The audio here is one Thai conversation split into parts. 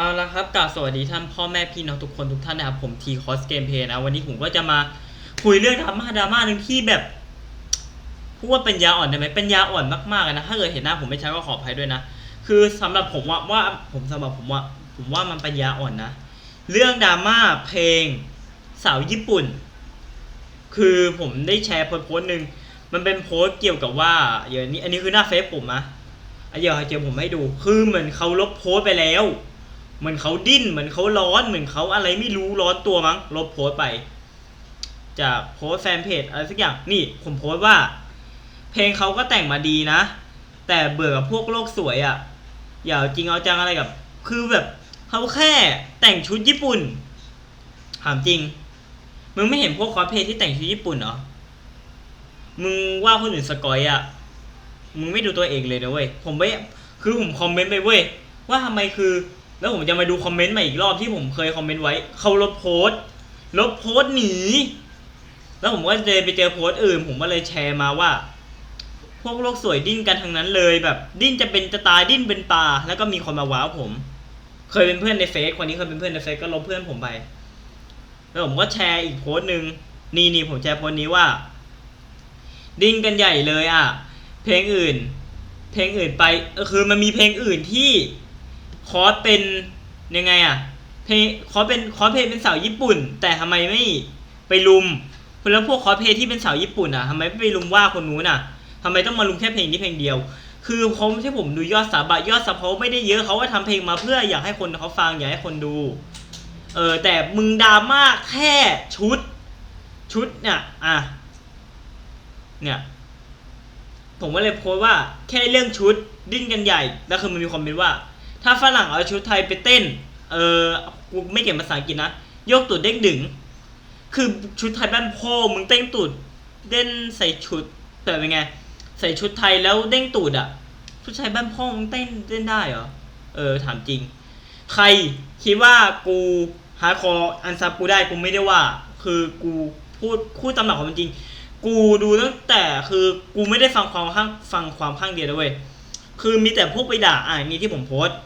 เอาละครับกล่าวสวัสดีท่านพ่อแม่พี่น้องทุกคนทุกท่านนะครับผมทีคอสเกมเพย์นะวันนี้ผมก็จะมาคุยเรื่องดราม่าดราม่าหนึ่งที่แบบพูดว่าเป็นยาอ่อนได้ไหมเป็นยาอ่อนมากๆนะถ้าเกิดเห็นหน้าผมไม่ชัดก็ขออภัยด้วยนะ คือสำหรับผมว่าว่าผมสำหรับผมว่า ผมว่ามันเป็นยาอ่อนนะ เรื่องดราม่าเพลงสาวญี่ปุ่น คือผมได้แชร์โพสต์หนึ่งมันเป็นโพสต์เกี่ยวกับว่าอย่างนี้อันนี้คือหน้าเฟซผมนะอะเดี๋ยวเจอผมให้ดู คือเหมือนเขาลบโพสต์ไปแล้ว เหมือนเขาดิ้นเหมือนเขาร้อนเหมือนเขาอะไรไม่รู้ร้อนตัวมั้งลบโพสไป จากโพสแฟนเพจอะไรสักอย่างนี่ผมโพสว่า เพลงเขาก็แต่งมาดีนะ แต่เบื่อกับพวกโลกสวยอะ่ะอย่าจริงเอาจังอะไรกับ คือแบบเขาแค่แต่งชุดญี่ปุ่นถามจริง มึงไม่เห็นพวกคอสเพลที่แต่งชุดญี่ปุ่นเหรอมึงว่าคนอื่นสกอยอะ่ะมึงไม่ดูตัวเองเลยนะเว้ยผมไม่คือผมคอมเมนต์ไปเว้ยว่าทำไมคือ แล้วผมจะมาดูคอมเมนต์ใหม่อีกรอบที่ผมเคยคอมเมนต์ไว้เขาลบโพสต์ลบโพสต์หนี แล้วผมก็เลยไปเจอโพสต์อื่น ผมก็เลยแชร์มาว่า พวกโลกสวยดิ้นกันทั้งนั้นเลยแบบ ดิ้นจะเป็นจะตายดิ้นเป็นปลาแล้วก็มีคนมาว้าวผม เคยเป็นเพื่อนในเฟซคนนี้เคยเป็นเพื่อนในเฟซก็ลบเพื่อนผมไป แล้วผมก็แชร์อีกโพสต์หนึ่งนี่นี่ผมแชร์โพสต์นี้ว่า ดิ้นกันใหญ่เลยอะ เพลงอื่น เพลงอื่นไปคือมันมีเพลงอื่นที่ คอสเป็นยังไงอะเพคอสเป็นคอสเพลย์เป็นสาวญี่ปุ่น แต่ทำไมไม่ไปลุมแล้วพวกคอสเพลย์ที่เป็นสาวญี่ปุ่นอะทำไมไม่ไปลุมว่าคนนู้นอะทำไมต้องมาลุมแค่เพลงนี้เพลงเดียว คือเขาไม่ใช่ผมดูยอดสับะยอดสับเขาไม่ได้เยอะเขาว่าทำเพลงมาเพื่ออยากให้คนเขาฟังอยากให้คนดู เออแต่มึงดราม่าแค่ชุด ชุดเนี่ยอะเนี่ยผมก็เลยโพสต์ว่าแค่เรื่องชุดดิ้นกันใหญ่ แล้วคือมันมีคอมเมนต์ว่า ถ้าฝรั่งเอาชุดไทยไปเต้น เออกูไม่เก่งภาษาอังกฤษนะ ยกตูดเด้งดึง คือชุดไทยบ้านพ่อมึงเต้นตูดเด้นใส่ชุดแต่เป็นไง ใส่ชุดไทยแล้วเด้งตูดอะชุดไทยบ้านพ่อมึงเต้นเต้นได้เหรอ เออถามจริง ใครคิดว่ากูฮาร์คอร์อันซับกูได้กูไม่ได้ว่า คือกูพูดพูดตามหลักความเป็นจริง กูดูตั้งแต่คือกูไม่ได้ฟังความข้างฟังความข้างเดียวเว้ยคือมีแต่พวกไปด่าอ่านี่ที่ผมโพสต์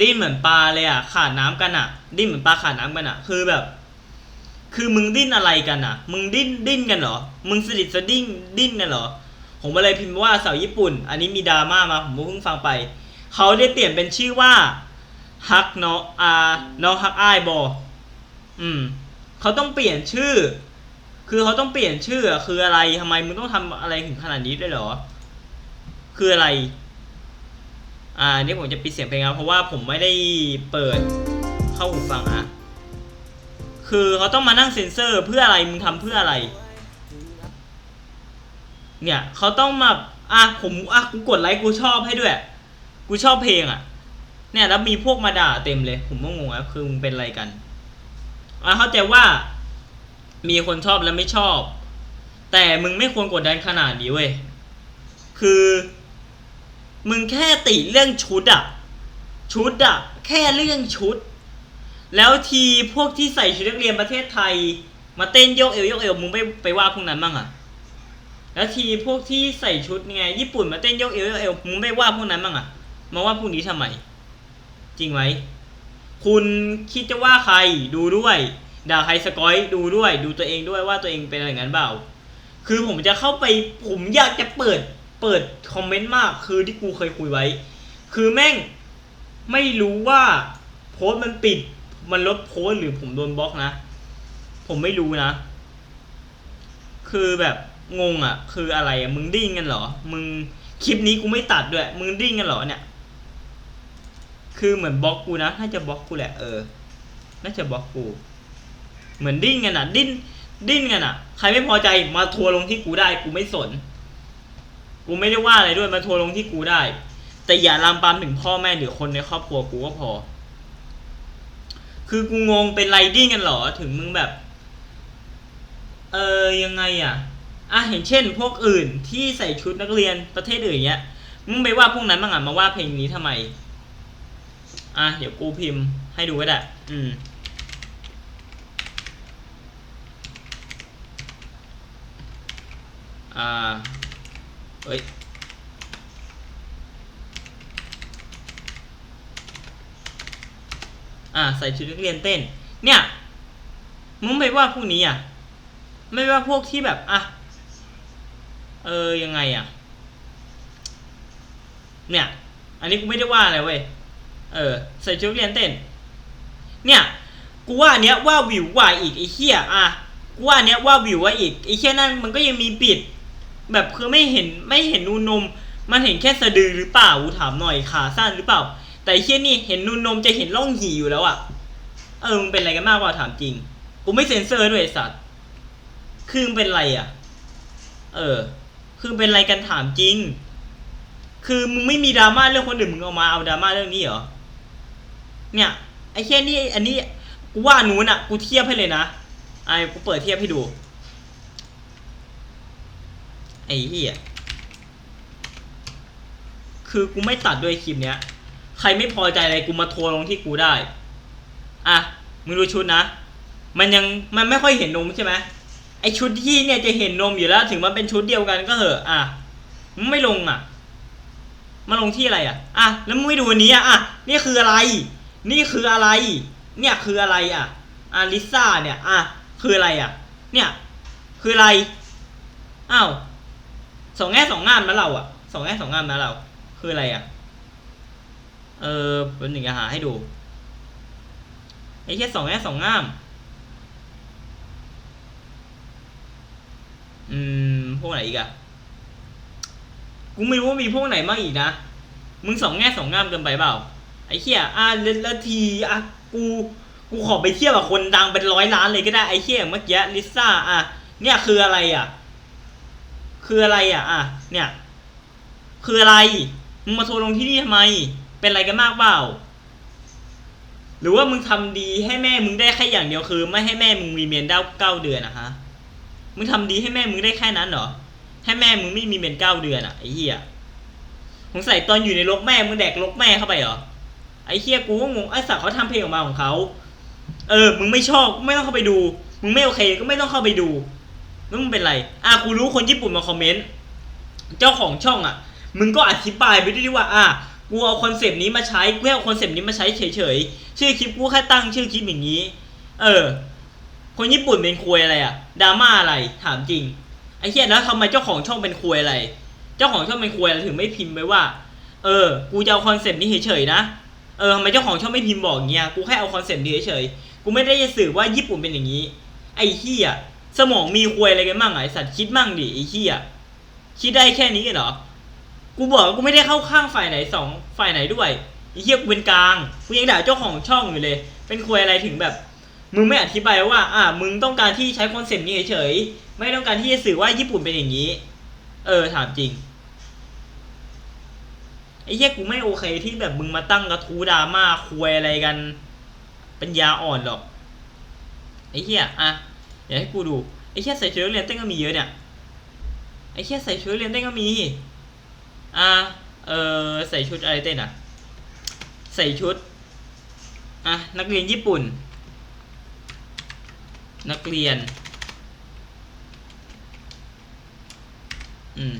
ดิ้นเหมือนปลาเลยอะขาดน้ำกันอะ ดิ้นเหมือนปลาขาดน้ำกันอะ คือแบบ คือมึงดิ้นอะไรกันอะ มึงดิ้นดิ้นกันเหรอ มึงสดิดสดิ้งดิ้นกันเหรอ ผมก็เลยพิมพ์ว่าสาวญี่ปุ่น อันนี้มีดราม่ามาผมเพิ่งฟังไป เขาได้เปลี่ยนเป็นชื่อว่าฮักเนาะอาเนาะฮักไอบออืม เขาต้องเปลี่ยนชื่อ คือเขาต้องเปลี่ยนชื่ออะคืออะไรทำไมมึงต้องทำอะไรถึงขนาดนี้ด้วยเหรอ คืออะไร อ่านี่ผมจะปิดเสียงเพลงครับเพราะว่าผมไม่ได้เปิดเข้าหูฟังอะคือเขาต้องมานั่งเซ็นเซอร์เพื่ออะไรมึงทำเพื่ออะไร เนี่ยเขาต้องมาอะผมอะกูกดไลค์กูชอบให้ด้วย กูชอบเพลงอะ เนี่ยแล้วมีพวกมาด่าเต็มเลย ผมก็งงอะคือมึงเป็นอะไรกันอะเข้าใจว่า มีคนชอบและไม่ชอบ แต่มึงไม่ควรกดดันขนาดนี้เว้ยคือ มึงแค่ติเรื่องชุดอะชุดอะแค่เรื่องชุด แล้วทีพวกที่ใส่ชุดนักเรียนประเทศไทย มาเต้นโยกเอวโยกเอวมึงไม่ไปว่าพวกนั้นบ้างอะแล้วทีพวกที่ใส่ชุดไงญี่ปุ่นมาเต้นโยกเอวโยกเอวมึงไม่ว่าพวกนั้นบ้างอะมาว่าพวกนี้ทำไม จริงไหมคุณคิดจะว่าใครดูด้วยด่าใครสกอยดูด้วย ดูตัวเองด้วยว่าตัวเองเป็นอะไรงั้นเปล่า คือผมจะเข้าไปผมอยากจะเปิด เปิดคอมเมนต์มากคือที่กูเคยคุยไว้ คือแม่งไม่รู้ว่าโพสต์มันปิด มันลบโพสต์หรือผมโดนบล็อกนะ ผมไม่รู้นะ คือแบบงงอะ คืออะไรอะมึงดิ้งกันเหรอ มึงคลิปนี้กูไม่ตัดด้วย มึงดิ้งกันเหรอเนี่ย คือเหมือนบล็อกกูนะน่าจะบล็อกกูแหละเออ น่าจะบล็อกกู เหมือนดิ้นกันอะ ดิ้นดิ้นกันอะ ใครไม่พอใจมาทัวร์ลงที่กูได้กูไม่สน กูไม่ได้ว่าอะไรด้วยมาทัวร์ลงที่กูได้ แต่อย่าลามปามถึงพ่อแม่หรือคนในครอบครัวกูก็พอ คือกูงงเป็นไรดิ้นกันเหรอถึงมึงแบบ เออยังไงอะอะเห็นเช่น พวกอื่นที่ใส่ชุดนักเรียนประเทศอื่นเนี้ยมึงไปว่าพวกนั้นบ้างอะมาว่าเพลงนี้ทำไม อะเดี๋ยวกูพิมพ์ให้ดูก็ได้ อืมอ่า เฮ้ยออะใส่ชุดนักเรียนเต้น เนี่ยมึงไม่ว่าพวกนี้อะ ไม่ว่าพวกที่แบบอะเออยังไงอะ เนี่ย อันนี้กูไม่ได้ว่าอะไรเว้ยเออใส่ชุดเรียนเต้น เนี่ยกูว่าอันเนี้ยว่าวิวกว่าอีกไอ้เหี้ยอะกูว่าอันเนี้ยว่าวิวกว่าอีกไอ้เหี้ยนั่นมันก็ยังมีปิด แบบคือไม่เห็นไม่เห็นนูนนม มันเห็นแค่สะดือหรือเปล่ากูถามหน่อยขาสั้นหรือเปล่า แต่เหี้ยนี่เห็นนูนนมจะเห็นร่องหีอยู่แล้วอะ เออมึงเป็นอะไรกันมากกว่าถามจริงกูไม่เซ็นเซอร์ด้วยสัตว์คือมึงเป็นไรอะ เออ คือเป็นอะไรกันถามจริง คือมึงไม่มีดราม่าเรื่องคนอื่นมึงเอามาเอาดราม่าเรื่องนี้เหรอเนี่ยไอ้แค่นี้อันนี้กูว่านู้นอะ กูเทียบให้เลยนะไอ้กูเปิดเทียบให้ดู ไอ้เหี้ยคือกูไม่ตัดด้วยคลิปเนี้ย ใครไม่พอใจอะไรกูมาโทรลงที่กูได้ อะ มึงดูชุดนะ มันยังมันไม่ค่อยเห็นนมใช่ไหมไอชุดที่เนี่ยจะเห็นนมอยู่แล้ว ถึงมันเป็นชุดเดียวกันก็เหอะ อะ มึงไม่ลงอะ มาลงที่อะไรอะ อะ แล้วมึงไม่ดูอันนี้อะ อะ นี่คืออะไร นี่คืออะไร เนี่ยคืออะไรอะ อะลิซ่าเนี่ย อะ คืออะไรอะ เนี่ย คืออะไร อ้าว สองแง่สองงานมนะเราอะสองแง่สองงานมนะเรา คืออะไรอะ เออเป็นหนึ่งจะหาให้ดูไอ้แค่สองแง่สองงาม อืม พวกไหนอีกอะกูไม่รู้ว่ามีพวกไหนบ้างอีกนะ มึงสองแง่สองงามเกินไปเปล่า ไอ้เหี้ยอะแล้วแล้วทีอะกู กูขอไปเทียบกับคนดังเป็นร้อยล้านเลยก็ได้ ไอ้เหี้ยเมื่อกี้ลิซ่า อะ เนี่ยคืออะไรอะ คืออะไรอะ อะ เนี่ย คืออะไร มึงมาโทรลงที่นี่ทำไม เป็นอะไรกันมากเปล่า หรือว่ามึงทำดีให้แม่มึงได้แค่อย่างเดียวคือ ไม่ให้แม่มึงมีเมียนได้เก้าเดือนนะฮะ มึงทำดีให้แม่มึงได้แค่นั้นเหรอ ให้แม่มึงไม่มีเมียนเก้าเดือนอะไอ้เหี้ยสงสัยตอนอยู่ในรกแม่มึงแดกรกแม่เข้าไปเหรอ ไอ้เหี้ยกูก็งงไอ้สัตว์เขาทำเพลงออกมาของเขา เออ มึงไม่ชอบก็ไม่ต้องเข้าไปดู มึงไม่โอเคก็ไม่ต้องเข้าไปดู แล้วมึงเป็นไร อะกูรู้คนญี่ปุ่นมาคอมเมนต์ เจ้าของช่องอะ มึงก็อธิบายไปด้วยดิว่า อะ กูเอาคอนเซปต์นี้มาใช้ กูเอาคอนเซปต์นี้มาใช้เฉยๆ ชื่อคลิปกูแค่ตั้งชื่อคลิปอย่างนี้ เออ คนญี่ปุ่นเป็นควยอะไรอะ ดราม่าอะไร ถามจริง ไอ้เหี้ยแล้วทำไมเจ้าของช่องเป็นควยอะไร เจ้าของช่องเป็นควยอะไรถึงไม่พิมพ์ไปว่า เออ กูจะเอาคอนเซปต์นี้เฉยๆนะ เออทำไมเจ้าของช่องไม่พิมพ์บอกเงี้ย กูแค่เอาคอนเซปต์นี้เฉยๆ กูไม่ได้จะสื่อว่าญี่ปุ่นเป็นอย่างนี้ ไอ้เหี้ย สมองมีควยอะไรกันบ้างไอสัตว์คิดมั่งดิไอ้เหี้ยคิดได้แค่นี้เหรอ กูบอกกูไม่ได้เข้าข้างฝ่ายไหนสองฝ่ายไหนด้วยไอ้เหี้ยกูเป็นกลางกูยังด่าเจ้าของช่องอยู่เลย เป็นควยอะไรถึงแบบ มึงไม่อธิบายว่า อ่า มึงต้องการที่ใช้คอนเซปต์นี้เฉยๆไม่ต้องการที่จะสื่อว่าญี่ปุ่นเป็นอย่างนี้ เออถามจริงไอ้เหี้ยกูไม่โอเคที่แบบมึงมาตั้งกระทู้ดราม่าควยอะไรกันปัญญาอ่อนหรอกไอ้เหี้ยอะ เดี๋ยวให้กูดูไอ้เหี้ยใส่ชุดนักเรียนเต้นก็มีเยอะเนี่ยไอ้เหี้ยใส่ชุดนักเรียนเต้นก็มีอะเออใส่ชุดอะไรเต้นอะใส่ชุดอะนักเรียนญี่ปุ่น นักเรียนอืม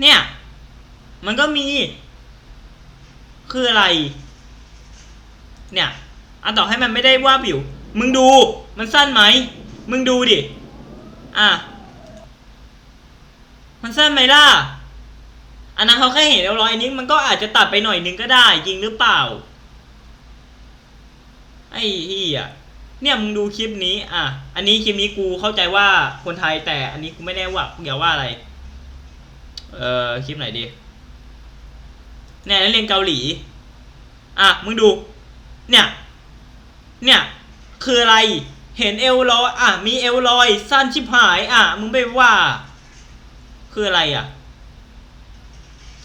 เนี่ย มันก็มี คืออะไร เนี่ยอะต่อให้มันไม่ได้ว่าบิว มึงดู มันสั้นไหม มึงดูดิ อะ มันสั้นไหมล่ะ อันนั้นเขาแค่เห็นแล้วร้อยอันนี้มันก็อาจจะตัดไปหน่อยนึงก็ได้ จริงหรือเปล่า ไอ้เหี้ยเนี่ยมึงดูคลิปนี้ อะ อันนี้คลิปนี้กูเข้าใจว่าคนไทยแต่อันนี้กูไม่แน่ว่าเกี่ยวว่าอะไร เอ่อ คลิปไหนดี เนี่ยนักเรียนเกาหลี อะมึงดู เนี่ย เนี่ย คืออะไร เห็นเอวลอยอะ มีเอวลอย สั้นชิบหาย อะ มึงไปว่า คืออะไรอะ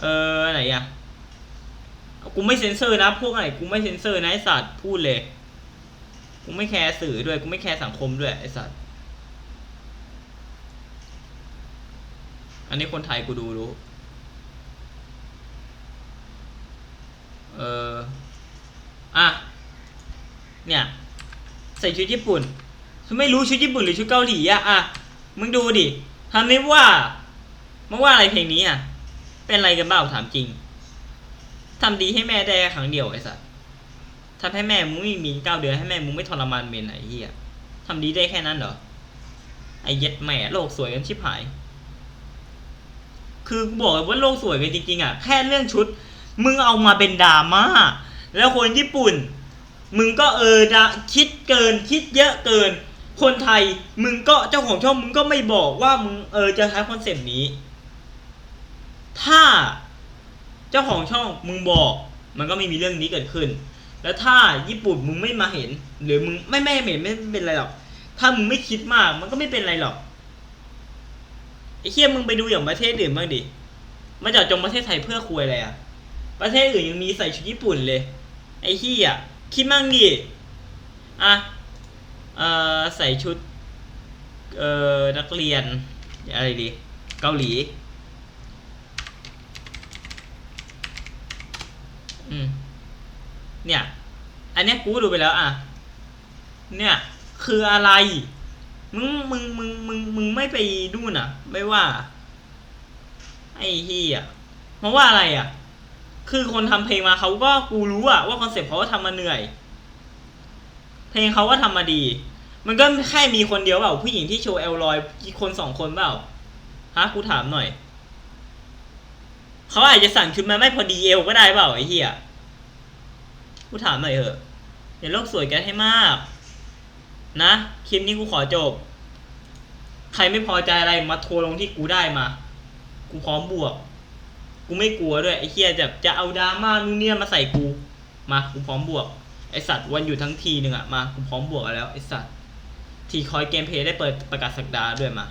เออไหนอะ กูไม่เซ็นเซอร์นะ พวกไหนกูไม่เซ็นเซอร์นะไอสัตว์พูดเลย กูไม่แคร์สื่อด้วย กูไม่แคร์สังคมด้วยไอสัตว์ อันนี้คนไทยกูดูรู้ เออ อะ เนี่ย ใส่ชุดญี่ปุ่นฉันไม่รู้ชุดญี่ปุ่นหรือชุดเกาหลีอะอะมึงดูดิทำนี้ว่ามึงว่าอะไรเพลงนี้อะเป็นอะไรกันบ้างถามจริงทำดีให้แม่ได้ครั้งเดียวไอ้สัสทำให้แม่มึงไม่มีเก้าเดือนให้แม่มึงไม่ทรมานเมนไหนเฮียทำดีได้แค่นั้นเหรอไอ้เย็ดแม่โลกสวยกันชิบหาย คือบอกว่าโลกสวยกันจริงๆอะแค่เรื่องชุด มึงเอามาเป็นดราม่าแล้วคนญี่ปุ่น มึงก็เออดะคิดเกินคิดเยอะเกิน คนไทยมึงก็เจ้าของช่องมึงก็ไม่บอกว่ามึงเออจะใช้คอนเซปต์นี้ ถ้าเจ้าของช่องมึงบอก มันก็ไม่มีเรื่องนี้เกิดขึ้น แล้วถ้าญี่ปุ่นมึงไม่มาเห็น หรือมึงไม่ไม่เห็นไม่เป็นไรหรอก ถ้ามึงไม่คิดมากมันก็ไม่เป็นไรหรอกไอ้เคียมึงไปดูอย่างประเทศอื่นบ้างดิมาจาะจงประเทศไทยเพื่อคุยอะไรอะประเทศอื่นยังมีใส่ชุดญี่ปุ่นเลย ไอ้เฮีย คิดมั่งดิอะเอ่อใส่ชุดเอ่อนักเรียนอะไรดีเกาหลีอืมเนี่ย อันนี้กูดูไปแล้วอะ เนี่ย คืออะไร มึง มึง มึง มึง มึงไม่ไปดูน่ะ ไม่ว่า ไอ้เฮียเพราะว่าอะไรอะ คือคนทำเพลงมาเขาก็กูรู้อะว่าคอนเซ็ปต์เขาก็ทำมาเหนื่อย เพลงเขาก็ทำมาดี มันก็แค่มีคนเดียวเปล่าผู้หญิงที่โชว์เอลลอยกี่คนสองคนเปล่าฮะกูถามหน่อยเขาอาจจะสั่งชุดมาไม่พอดีเอวก็ได้เปล่าไอ้เหี้ยกูถามหน่อยเถอะอย่าโลกสวยกันให้มาก นะคลิปนี้กูขอจบ ใครไม่พอใจอะไรมาโทรลงที่กูได้มา กูพร้อมบวก กูไม่กลัวด้วยไอ้เฮียจะจะเอาดราม่านู่นเนี่ยมาใส่กูมากูพร้อมบวกไอสัตว์วันอยู่ทั้งทีหนึ่งอะมากูพร้อมบวกแล้วไอสัตว์ทีคอยเกมเพย์ได้เปิดประกาศสักดาด้วยมา